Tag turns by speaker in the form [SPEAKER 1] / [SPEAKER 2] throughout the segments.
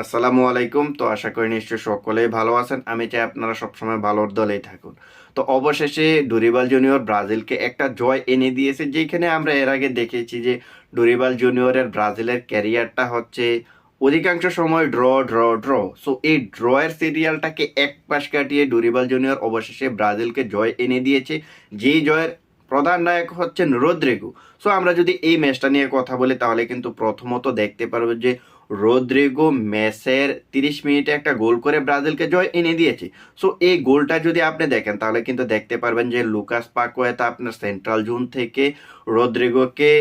[SPEAKER 1] আসসালামু আলাইকুম। তো আশা করি নিশ্চয়ই সকলেই ভালো আছেন। আমি চাই আপনারা সবসময় ভালোর দলেই থাকুন। তো অবশেষে ডুরিবাল জুনিয়র ব্রাজিলকে একটা জয় এনে দিয়েছে, যেখানে আমরা এর আগে দেখেছি যে ডুরিবাল জুনিয়রের ব্রাজিলের ক্যারিয়ারটা হচ্ছে অধিকাংশ সময় ড্র ড্র ড্র। সো এই ড্রয়ের সিরিয়ালটাকে এক পাশ কাটিয়ে ডুরিবাল জুনিয়র অবশেষে ব্রাজিলকে জয় এনে দিয়েছে। যেই জয়ের প্রধান নায়ক হচ্ছেন রোদ্রিগো। সো আমরা যদি এই ম্যাচটা নিয়ে কথা বলি, তাহলে কিন্তু প্রথমত দেখতে পারব যে রোদ্রিগো মেসের তিরিশ মিনিটে একটা গোল করে ব্রাজিলকে জয় এনে দিয়েছে। সো এই গোলটা যদি আপনি দেখেন, তাহলে কিন্তু দেখতে পারবেন যে লুকাস পাকোয়েতা আপনার সেন্ট্রাল জোন থেকে রোদ্রিগোকে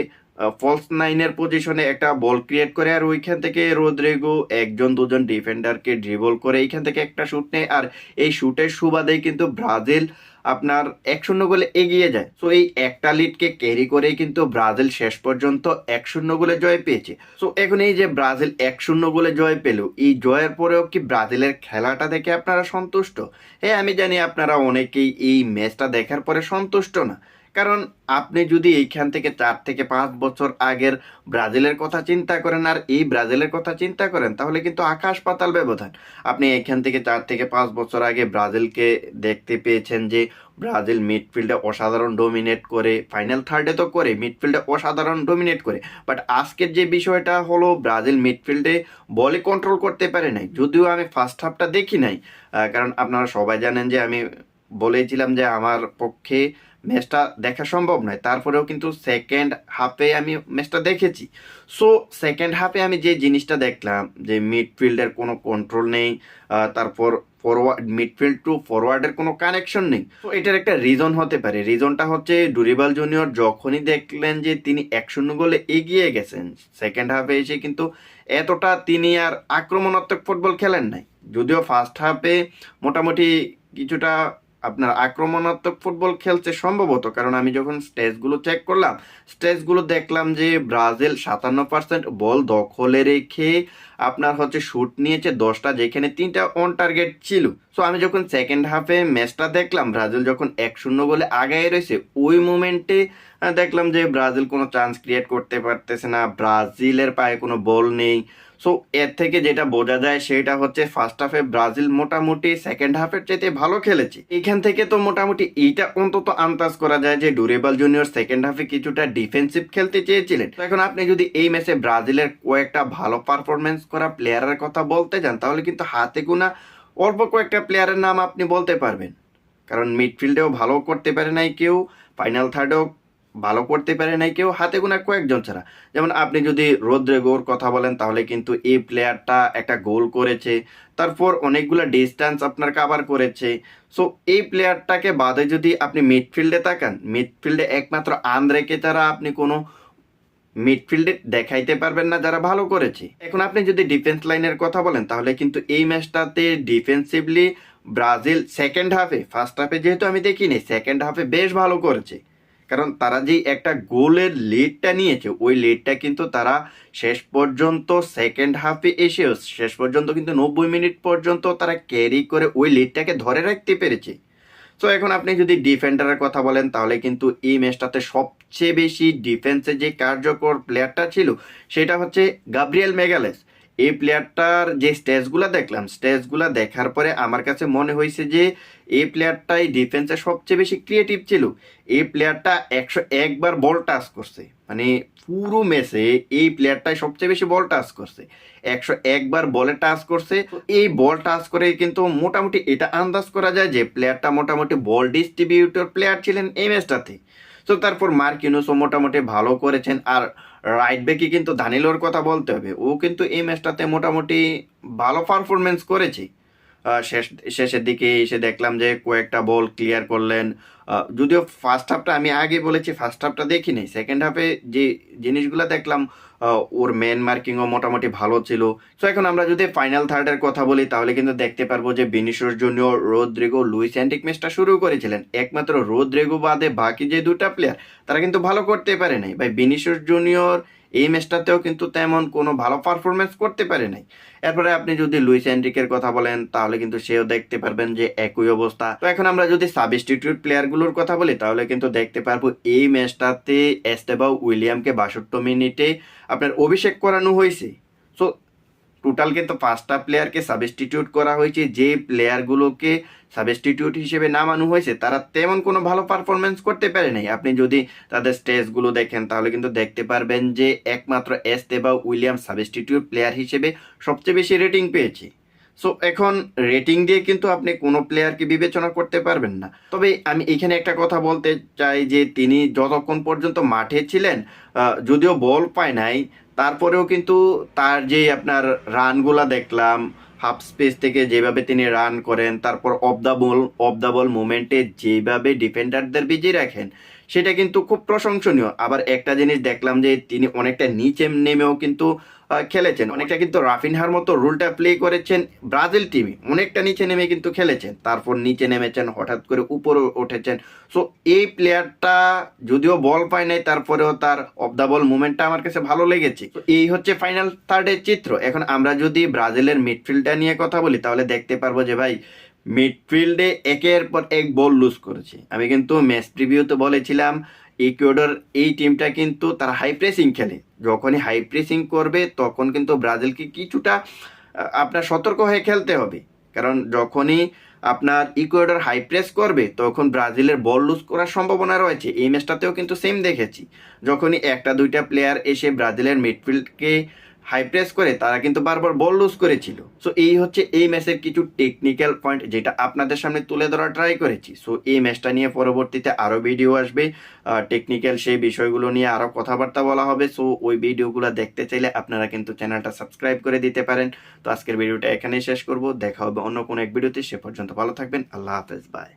[SPEAKER 1] ফলস নাইনের পজিশনে একটা বল ক্রিয়েট করে আর ওইখান থেকে রোদ্রিগো একজন দুজন ডিফেন্ডারকে ড্রিবল করে এইখান থেকে একটা শ্যুট নেয়। আর এই শ্যুটের সুবাদেই কিন্তু ব্রাজিল আপনার এক শূন্য গোলে এগিয়ে যায়। সো এই একটা লিডকে ক্যারি করেই কিন্তু ব্রাজিল শেষ পর্যন্ত এক শূন্য গোলে জয় পেয়েছে। সো এখন এই যে ব্রাজিল এক শূন্য গোলে জয় পেল, এই জয়ের পরেও কি ব্রাজিলের খেলাটা দেখে আপনারা সন্তুষ্ট? হ্যাঁ আমি জানি আপনারা অনেকেই এই ম্যাচটা দেখার পরে সন্তুষ্ট না। কারণ আপনি যদি এইখান থেকে চার থেকে পাঁচ বছর আগের ব্রাজিলের কথা চিন্তা করেন আর এই ব্রাজিলের কথা চিন্তা করেন, তাহলে কিন্তু আকাশ পাতাল ব্যবধান। আপনি এখান থেকে চার থেকে পাঁচ বছর আগে ব্রাজিলকে দেখতে পেয়েছেন যে ব্রাজিল মিডফিল্ডে অসাধারণ ডোমিনেট করে ফাইনাল থার্ডে তো করে, মিডফিল্ডে অসাধারণ ডোমিনেট করে। বাট আজকের যে বিষয়টা হলো, ব্রাজিল মিডফিল্ডে বলে কন্ট্রোল করতে পারে নাই। যদিও আমি ফার্স্ট হাফটা দেখি নাই কারণ আপনারা সবাই জানেন যে আমি বলেছিলাম যে আমার পক্ষে ম্যাচটা দেখা সম্ভব নয়। তারপরেও কিন্তু সেকেন্ড হাফে আমি ম্যাচটা দেখেছি। সো সেকেন্ড হাফে আমি যে জিনিসটা দেখলাম, যে মিডফিল্ডের কোনো কন্ট্রোল নেই তারপর ফরওয়ার্ড মিডফিল্ড টু ফরওয়ার্ডের কোনো কানেকশন নেই। তো এটার একটা রিজন হতে পারে। রিজনটা হচ্ছে ডুরিবাল জুনিয়র যখনই দেখলেন যে তিনি এক শূন্য গোলে এগিয়ে গেছেন সেকেন্ড হাফে এসে কিন্তু এতটা তিনি আর আক্রমণাত্মক ফুটবল খেলেন নাই। যদিও ফার্স্ট হাফে মোটামুটি কিছুটা আপনার আক্রমণাত্মক ফুটবল খেলছে সম্ভবত, কারণ আমি যখন স্টেজগুলো চেক করলাম, স্টেজগুলো দেখলাম যে ব্রাজিল সাতান্ন পার্সেন্ট বল দখলে রেখে আপনার হচ্ছে শুট নিয়েছে দশটা, যেখানে তিনটা অন টার্গেট ছিল। সো আমি যখন সেকেন্ড হাফে ম্যাচটা দেখলাম, ব্রাজিল যখন এক শূন্য বলে আগায় রয়েছে, ওই মুমেন্টে দেখলাম যে ব্রাজিল কোনো চান্স ক্রিয়েট করতে পারতেছে না, ব্রাজিলের পায়ে কোনো বল নেই। সো এর থেকে যেটা বোঝা যায় সেটা হচ্ছে ফার্স্ট হাফে ব্রাজিল মোটামুটি সেকেন্ড হাফের চাইতে ভালো খেলেছে। এখান থেকে তো মোটামুটি এইটা অন্তত আন্দাজ করা যায় যে ডুরেবাল জুনিয়র সেকেন্ড হাফে কিছুটা ডিফেন্সিভ খেলতে চেয়েছিলেন। তো এখন আপনি যদি এই ম্যাচে ব্রাজিলের কয়েকটা ভালো পারফরমেন্স করা প্লেয়ারের কথা বলতে যান, তাহলে কিন্তু হাতে গোনা অল্প কয়েকটা প্লেয়ারের নাম আপনি বলতে পারবেন। কারণ মিডফিল্ডেও ভালো করতে পারে নাই কেউ ফাইনাল থার্ডেও ভালো করতে পারে নাই কেউ, হাতে গোনা কয়েকজন ছাড়া। যেমন আপনি যদি রোদ্রেগোর কথা বলেন, তাহলে কিন্তু এই প্লেয়ারটা একটা গোল করেছে, তারপর অনেকগুলো ডিস্টেন্স আপনার কাভার করেছে। সো এই প্লেয়ারটাকে বাদে যদি আপনি মিডফিল্ডে তাকান মিডফিল্ডে একমাত্র আন্দ্রেকে ছাড়া আপনি কোনো মিডফিল্ডে দেখাইতে পারবেন না যারা ভালো করেছে। এখন আপনি যদি ডিফেন্স লাইনের কথা বলেন, তাহলে কিন্তু এই ম্যাচটাতে ডিফেন্সিভলি ব্রাজিল সেকেন্ড হাফে ফার্স্ট হাফে যেহেতু আমি দেখিনি সেকেন্ড হাফে বেশ ভালো করেছে। কারণ তারা যেই একটা গোলের লিডটা নিয়েছে, ওই লিডটা কিন্তু তারা শেষ পর্যন্ত সেকেন্ড হাফে এসেও, শেষ পর্যন্ত কিন্তু নব্বই মিনিট পর্যন্ত তারা ক্যারি করে ওই লিডটাকে ধরে রাখতে পেরেছে। তো এখন আপনি যদি ডিফেন্ডারের কথা বলেন, তাহলে কিন্তু এই ম্যাচটাতে সবচেয়ে বেশি ডিফেন্সে যে কার্যকর প্লেয়ারটা ছিল, সেটা হচ্ছে গাব্রিয়েল মেগালেস এই প্লেয়ারটার যে স্টেজগুলো দেখলাম স্টেজগুলো দেখার পরে আমার কাছে মনে হয়েছে যে, এই প্লেয়ারটাই ডিফেন্সে সবচেয়ে বেশি ক্রিয়েটিভ ছিল। এই প্লেয়ারটা একশো একবার বল টাচ করছে। মানে পুরো ম্যাচে এই প্লেয়ারটাই সবচেয়ে বেশি বল টাচ করছে। একশো একবার বলে টাচ করছে। এই বল টাচ করে কিন্তু মোটামুটি এটা আন্দাজ করা যায় যে প্লেয়ারটা মোটামুটি বল ডিস্ট্রিবিউটর প্লেয়ার ছিলেন এই ম্যাচটাতে তো তারপর মার্কিনোসও মোটামুটি ভালো করেছেন। আর রাইট ব্যাকে কিন্তু দানিলোর কথা বলতে হবে। ও কিন্তু এই ম্যাচটাতে মোটামুটি ভালো পারফরমেন্স করেছে। শেষ, শেষের দিকে এসে দেখলাম যে কয়েকটা বল ক্লিয়ার করলেন। যদিও ফার্স্ট হাফটা আমি আগে বলেছি ফার্স্ট হাফটা দেখিনি। সেকেন্ড হাফে যে জিনিসগুলো দেখলাম ওর মেন মার্কিংও মোটামুটি ভালো ছিল। সো এখন আমরা যদি ফাইনাল থার্ডের কথা বলি, তাহলে কিন্তু দেখতে পারব যে বিনিশোর জুনিয়র রোদ্রিগো লুইস অ্যান্টিক ম্যাচটা শুরু করেছিলেন। একমাত্র রোদ্রিগো বাদে বাকি যে দুটা প্লেয়ার তারা কিন্তু ভালো করতে পারে নাই। ভাই বিনিশোর জুনিয়র এই ম্যাচটাতেও কিন্তু তেমন কোনো ভালো পারফরমেন্স করতে পারে নাই। এরপরে আপনি যদি লুইস এন্ড্রিকের কথা বলেন, তাহলে কিন্তু সেও দেখতে পারবেন যে একই অবস্থা। তো এখন আমরা যদি সাবস্টিটিউট প্লেয়ারগুলোর কথা বলি, তাহলে কিন্তু দেখতে পারব এই ম্যাচটাতে এস্তেবা উইলিয়ামকে বাষট্টি মিনিটে আপনার অভিষেক করানো হয়েছে। সো টোটাল কিন্তু পাঁচটা প্লেয়ারকে সাবস্টিটিউট করা হয়েছে। যে প্লেয়ারগুলোকে সাবস্টিটিউট হিসেবে নামানো হয়েছে, তারা তেমন কোনো ভালো পারফরমেন্স করতে পারে নাই। আপনি যদি তাদের স্টেজগুলো দেখেন, তাহলে কিন্তু দেখতে পারবেন যে একমাত্র এস দেবা উইলিয়াম সাবস্টিটিউট প্লেয়ার হিসেবে সবচেয়ে বেশি রেটিং পেয়েছে। সো এখন রেটিং দিয়ে কিন্তু আপনি কোনো প্লেয়ারকে বিবেচনা করতে পারবেন না। তবে আমি এখানে একটা কথা বলতে চাই যে, তিনি যতক্ষণ পর্যন্ত মাঠে ছিলেন যদিও বল পায় নাই, তারপরেও কিন্তু তার যে আপনার রানগুলা দেখলাম হাফ স্পেস থেকে যেভাবে তিনি রান করেন, তারপর off the ball off the ball মুভমেন্টে যেভাবে ডিফেন্ডারদের বিজিয়ে রাখেন সেটা কিন্তু খুব প্রশংসনীয়। আবার একটা জিনিস দেখলাম যে তিনি অনেকটা নিচে নেমেও কিন্তু খেলেছেন। অনেকটা কিন্তু রাফিনহার মতো রুলটা প্লে করেছেন ব্রাজিল টিমে অনেকটা নিচে নেমে কিন্তু খেলেছেন। তারপর নিচে নেমেছেন, হঠাৎ করে উপরে উঠেছেন। সো এই প্লেয়ারটা যদিও বল পায় নাই, তারপরেও তার অফ দ্য বল মুভমেন্টটা আমার কাছে ভালো লেগেছে। এই হচ্ছে ফাইনাল থার্ডের চিত্র। এখন আমরা যদি ব্রাজিলের মিডফিল্ডটা নিয়ে কথা বলি, তাহলে দেখতে পারব যে ভাই মিডফিল্ডে একের পর এক বল লুজ করেছে। আমি কিন্তু ম্যাচ প্রিভিউতে বলেছিলাম ইকুয়েডর এই টিমটা কিন্তু তারা হাই প্রেসিং খেলে। যখনই হাই প্রেসিং করবে, তখন কিন্তু ব্রাজিলকে কিছুটা আপনার সতর্ক হয়ে খেলতে হবে। কারণ যখনই আপনার ইকুয়েডর হাই প্রেস করবে, তখন ব্রাজিলের বল লুজ করার সম্ভাবনা রয়েছে। এই ম্যাচটাতেও কিন্তু সেম দেখেছি। যখনই একটা দুইটা প্লেয়ার এসে ব্রাজিলের মিডফিল্ডকে হাই প্রেস করে, তারা কিন্তু বারবার বল লুজ করেছিল। সো এই হচ্ছে এই ম্যাচের কিছু টেকনিক্যাল পয়েন্ট যেটা আপনাদের সামনে তুলে ধরা ট্রাই করেছি। সো এই ম্যাচটা নিয়ে পরবর্তীতে আরও ভিডিও আসবে। টেকনিক্যাল সেই বিষয়গুলো নিয়ে আরও কথাবার্তা বলা হবে। সো ওই ভিডিওগুলো দেখতে চাইলে আপনারা কিন্তু চ্যানেলটা সাবস্ক্রাইব করে দিতে পারেন। তো আজকের ভিডিওটা এখানেই শেষ করব। দেখা হবে অন্য কোনো এক ভিডিওতে সে পর্যন্ত ভালো থাকবেন। আল্লাহ হাফেজ। বাই